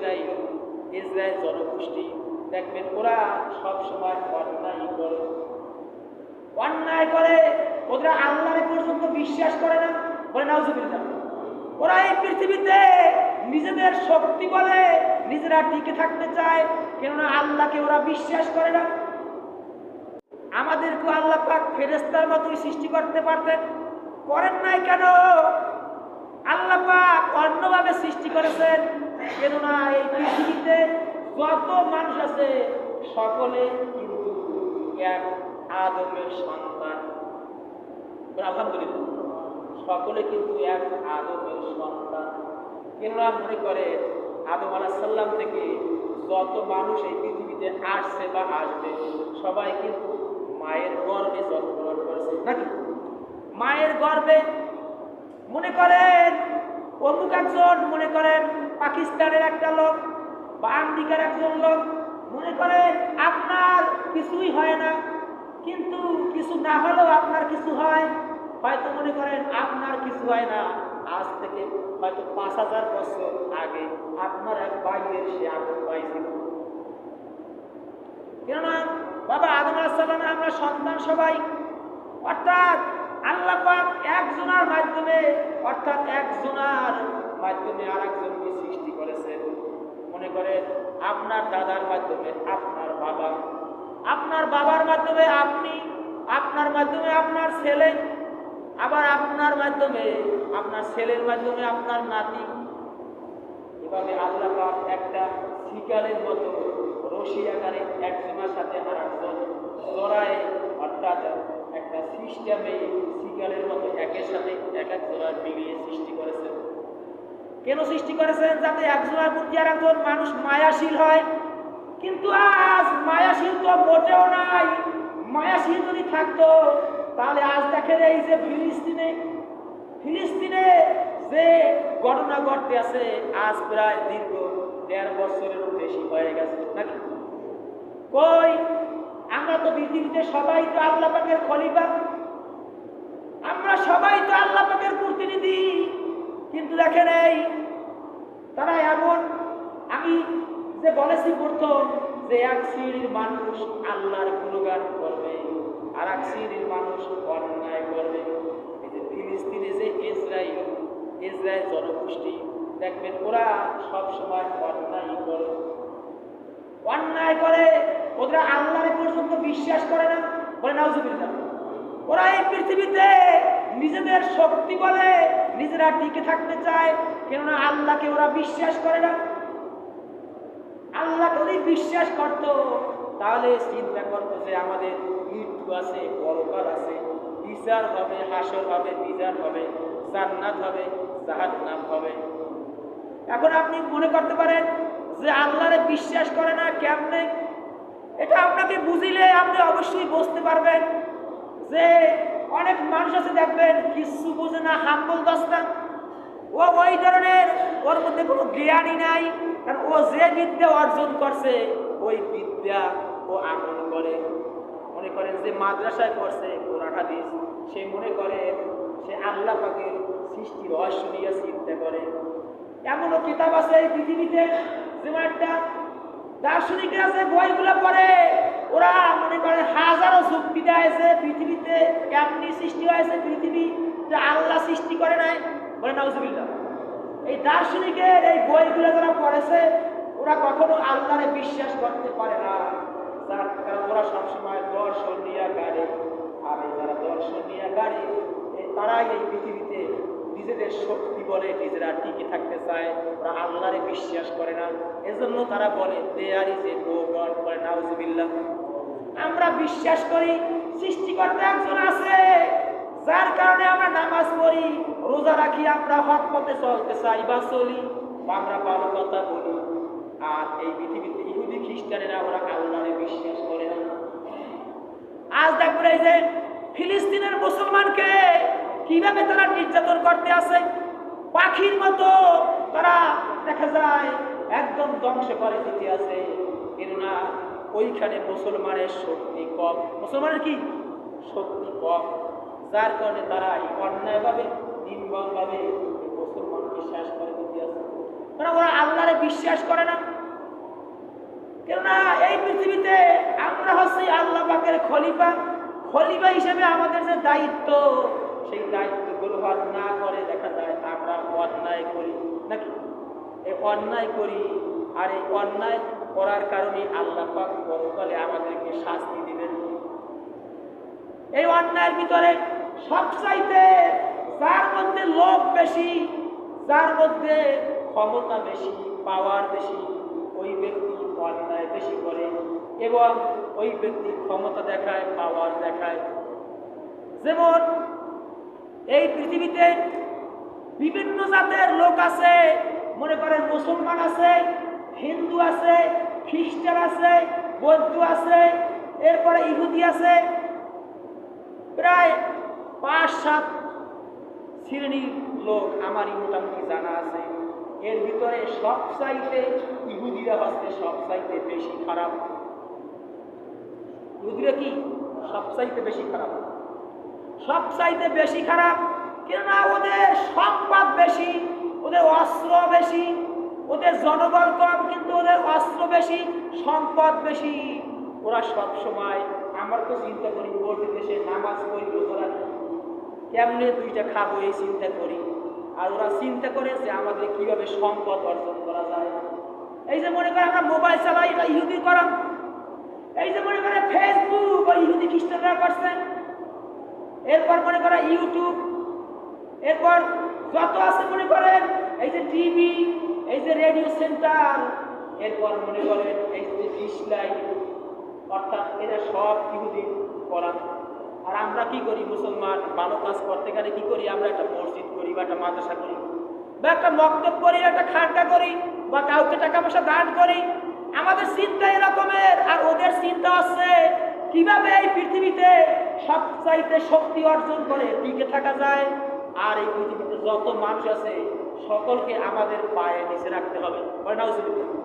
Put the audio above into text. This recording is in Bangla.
ইসরায়েল ইসরায়েল জনগোষ্ঠী। দেখবেন ওরা সব সময় অন্যায় করে। অন্যায় করে ওরা আল্লাহরে পর্যন্ত বিশ্বাস করে না। বলে, নাউজুবিল্লাহ। ওরা এই পৃথিবীতে নিজেদের শক্তি বলে নিজেরা টিকে থাকতে চায়, কেননা আল্লাহকে ওরা বিশ্বাস করে না। আমাদেরকে আল্লাহ পাক ফেরেস্তার মতোই সৃষ্টি করতে পারতেন। করেন নাই কেন আল্লাহ পাক অন্যভাবে সৃষ্টি করেছেন কেননা এই পৃথিবীতে যত মানুষ সকলে কিন্তু এক আদমের সন্তান। আলহামদুলিল্লাহ, সকলে কিন্তু এক আদমের সন্তান। কেননা মনে করে, আদম আলাহ সাল্লাম থেকে যত মানুষ এই পৃথিবীতে আসছে বা আসবে, সবাই কিন্তু মায়ের গর্ভে জন্মগ্রহণ করেছে। নাকি? মায়ের গর্ভে? মনে করেন অমুক একজন, মনে করেন, পাকিস্তানের একটা লোক বা আমেরিকার একজন লোক মনে করেন আপনার কিছুই হয় না, কিন্তু কিছু না হলেও আপনার কিছু হয়। হয়তো মনে করেন আপনার কিছু হয় না, আজ থেকে হয়তো পাঁচ হাজার বছর আগে আপনার এক ভাইয়ের সে আগুন পাইছিল। কেননা বাবা আদম আলাহিসাল্লামে আমরা সন্তান সবাই, অর্থাৎ আল্লাহ একজনার মাধ্যমে, অর্থাৎ একজনার মাধ্যমে আর একজনকে সৃষ্টি করেছেন। মনে করেন আপনার দাদার মাধ্যমে আপনার বাবা, আপনার বাবার মাধ্যমে আপনি, আপনার মাধ্যমে আপনার ছেলে, আবার আপনার মাধ্যমে, আপনার ছেলের মাধ্যমে আপনার নাতি। এভাবে আল্লাহ একটা শিকারের মতো রশি আকারে একজনের সাথে আর একজন জোড়ায়, অর্থাৎ একটা সিস্টেমে শিকারের মতো একের সাথে এক এক জোড়া মিলিয়ে সৃষ্টি করেছেন। কেন সৃষ্টি করেছেন? যাতে একজনের প্রতি আর একজন মানুষ মায়াশীল হয়। কিন্তু আজ মায়াশীল তো মোটেও নাই। মায়াশীল যদি থাকতো, তাহলে আজ দেখেন এই যে ফিলিস্তিনে ফিলিস্তিনে যে ঘটনা ঘটতে আছে, আজ প্রায় দীর্ঘ দেড় বছরেরও বেশি হয়ে গেছে, নাকি? কই? আমরা তো পৃথিবীতে সবাই তো আল্লাহ পাকের খলিফা। আমরা সবাই তো আল্লাহ পাকের প্রতিনিধি কিন্তু দেখেন এই, তারা এমন, আমি যে বলেছি প্রথম যে এক শ্রেণির মানুষ আল্লাহর গুণগান করবে, আর এক শ্রেণির মানুষ অন্যায় করবে। এই যে ফিলিস্তিনে যে ইসরায়েল ইসরায়েল জনগোষ্ঠী, দেখবেন ওরা সবসময় অন্যায় করে। অন্যায় করে, ওরা আল্লাহরে পর্যন্ত বিশ্বাস করে না, বলে নাউজুবিল্লাহ। ওরা এই পৃথিবীতে নিজেদের শক্তি বলে নিজেরা টিকে থাকতে চায়, কেননা আল্লাহকে ওরা বিশ্বাস করে না। আল্লাহকে যদি বিশ্বাস করত, তাহলে চিন্তা করতো যে আমাদের মৃত্যু আছে, পরকাল আছে, বিচার হবে, হাসর হবে, বিচার হবে, জান্নাত হবে, জাহান্নাম হবে। এখন আপনি মনে করতে পারেন যে আল্লাহরে বিশ্বাস করে না কেমনে? এটা আপনাকে বুঝিলে আপনি অবশ্যই বুঝতে পারবেন যে অনেক মানুষ আছে দেখবেন, কিছু বোঝে না, হাম্বল দস্তা ও ওই ধরনের, ওর মধ্যে কোনো জ্ঞানই নাই, কারণ ও যে বিদ্যা অর্জন করছে, ওই বিদ্যা ও আমল করে। মনে করেন যে মাদ্রাসায় পড়ছে কোরআন, হাদিস, সে মনে করে সে আল্লাহ পাকের সৃষ্টি রহস্য নিয়ে চিন্তা করে। এমনও কিতাব আছে এই পৃথিবীতে যেমন একটা দার্শনিকরা আছে বইগুলো পড়ে। ওরা মনে করে হাজারো যুক্তি দেয় পৃথিবীতে কেমনি সৃষ্টি হয়েছে পৃথিবী, যে আল্লাহ সৃষ্টি করে নাই, বলে নাউজুবিল্লাহ। এই দার্শনিকের এই বইগুলো যারা পড়েছে, ওরা কখনো আল্লাহরে বিশ্বাস করতে পারে না। কারণ ওরা সবসময় দর্শন নিয়ে গাড়ে। আর এই যারা দর্শন নিয়ে গাড়ে তারাই এই পৃথিবীতে নিজেদের শক্তি বলে নিজেরা টিকে থাকতে চায়। ওরা আল্লাহরে বিশ্বাস করে না। এজন্য তারা বলে, দেয়ার ইজ এ গড বলে বিশ্বাস করি, সৃষ্টিকর্তা একজন আছে, যার কারণে আমরা নামাজ পড়ি, রোজা রাখি, আমরা হক পথে চলতে চাই, বা চলি। বা আমরা ভালো কথা বলি। আর এই পৃথিবীতে ইহুদি খ্রিস্টানেরা ওরা আল্লাহরে বিশ্বাস করে না। আজ দেখবেন এই যে ফিলিস্তিনের মুসলমানকে কীভাবে তারা নির্যাতন করতে আছে পাখির মতো তারা দেখা যায় একদম ধ্বংস করে দিতে আছে কেননা ওইখানে মুসলমানের শক্তি কম। মুসলমানের কি? শক্তি কম। যার কারণে তারা এই অন্যায়ভাবে, নির্মমভাবে এই মুসলমানকে শেষ করে দিতে আছে কারণ ওরা আল্লাহরে বিশ্বাস করে না। কেননা এই পৃথিবীতে আমরা হচ্ছি আল্লাহ পাকের খলিফা। খলিফা হিসেবে আমাদের যে দায়িত্ব, সেই দায়িত্ব গ্রহণ না করে দেখা যায় আমরা অন্যায় করি। নাকি? এই অন্যায় করি, আর এই অন্যায় করার কারণে আল্লাহ পাক পরকালে আমাদেরকে শাস্তি দিবেন। এই অন্যায়ের ভিতরে সবচাইতে যার মধ্যে লোভ বেশি, যার মধ্যে ক্ষমতা বেশি পাওয়ার বেশি, ওই ব্যক্তি অন্যায় বেশি করে এবং ওই ব্যক্তি ক্ষমতা দেখায় পাওয়ার দেখায়। যেমন এই পৃথিবীতে বিভিন্ন জাতের লোক আছে, মনে করেন মুসলমান আছে হিন্দু আছে, খ্রিস্টান আছে, বৌদ্ধ আছে, এরপরে ইহুদি আছে, প্রায় পাঁচ সাত শ্রেণির লোক আমারই মোটামুটি জানা আছে। এর ভিতরে সব চাইতে ইহুদিরা হচ্ছে সব চাইতে বেশি খারাপ। ইহুদিরা কি? সব চাইতে বেশি খারাপ। সব চাইতে বেশি খারাপ কেননা ওদের সম্পদ বেশি, ওদের অস্ত্র বেশি ওদের জনবল কম, কিন্তু ওদের অস্ত্র বেশি, সম্পদ বেশি। ওরা সব সময় আমার তো চিন্তা করি বলতে দেশে নামাজ পড়ি রাখি কেমনে দুইটা খাব এই চিন্তা করি। আর ওরা চিন্তা করে যে আমাদের কীভাবে সম্পদ অর্জন করা যায়। এই যে মনে করে আমরা মোবাইল চালাই, এটা ইহুদি করা। এই যে মনে করে ফেসবুক বা ইহুদি খ্রিস্টানরা করছেন এরপর মনে করে ইউটিউব। এরপর যত আছে মনে করেন, এই যে টিভি এই যে রেডিও সেন্টার এরপর মনে করেন এই যে ডিসলাইট অর্থাৎ এরা সব ইহুদি করা আর আমরা কি করি মুসলমান? ভালো কাজ করতে গেলে কি করি? আমরা একটা মসজিদ করি বা একটা মাদ্রাসা করি বা একটা মক্তব করি, একটা খানকা করি বা কাউকে টাকা পয়সা দান করি। আমাদের চিন্তা এরকমের, আর ওদের চিন্তা আছে কীভাবে এই পৃথিবীতে সবচাইতে শক্তি অর্জন করে টিকে থাকা যায়। আর এই পৃথিবীতে যত মানুষ আছে সকলকে আমাদের পায়ে নিচে রাখতে হবে বলে নাউজুবিল্লাহ।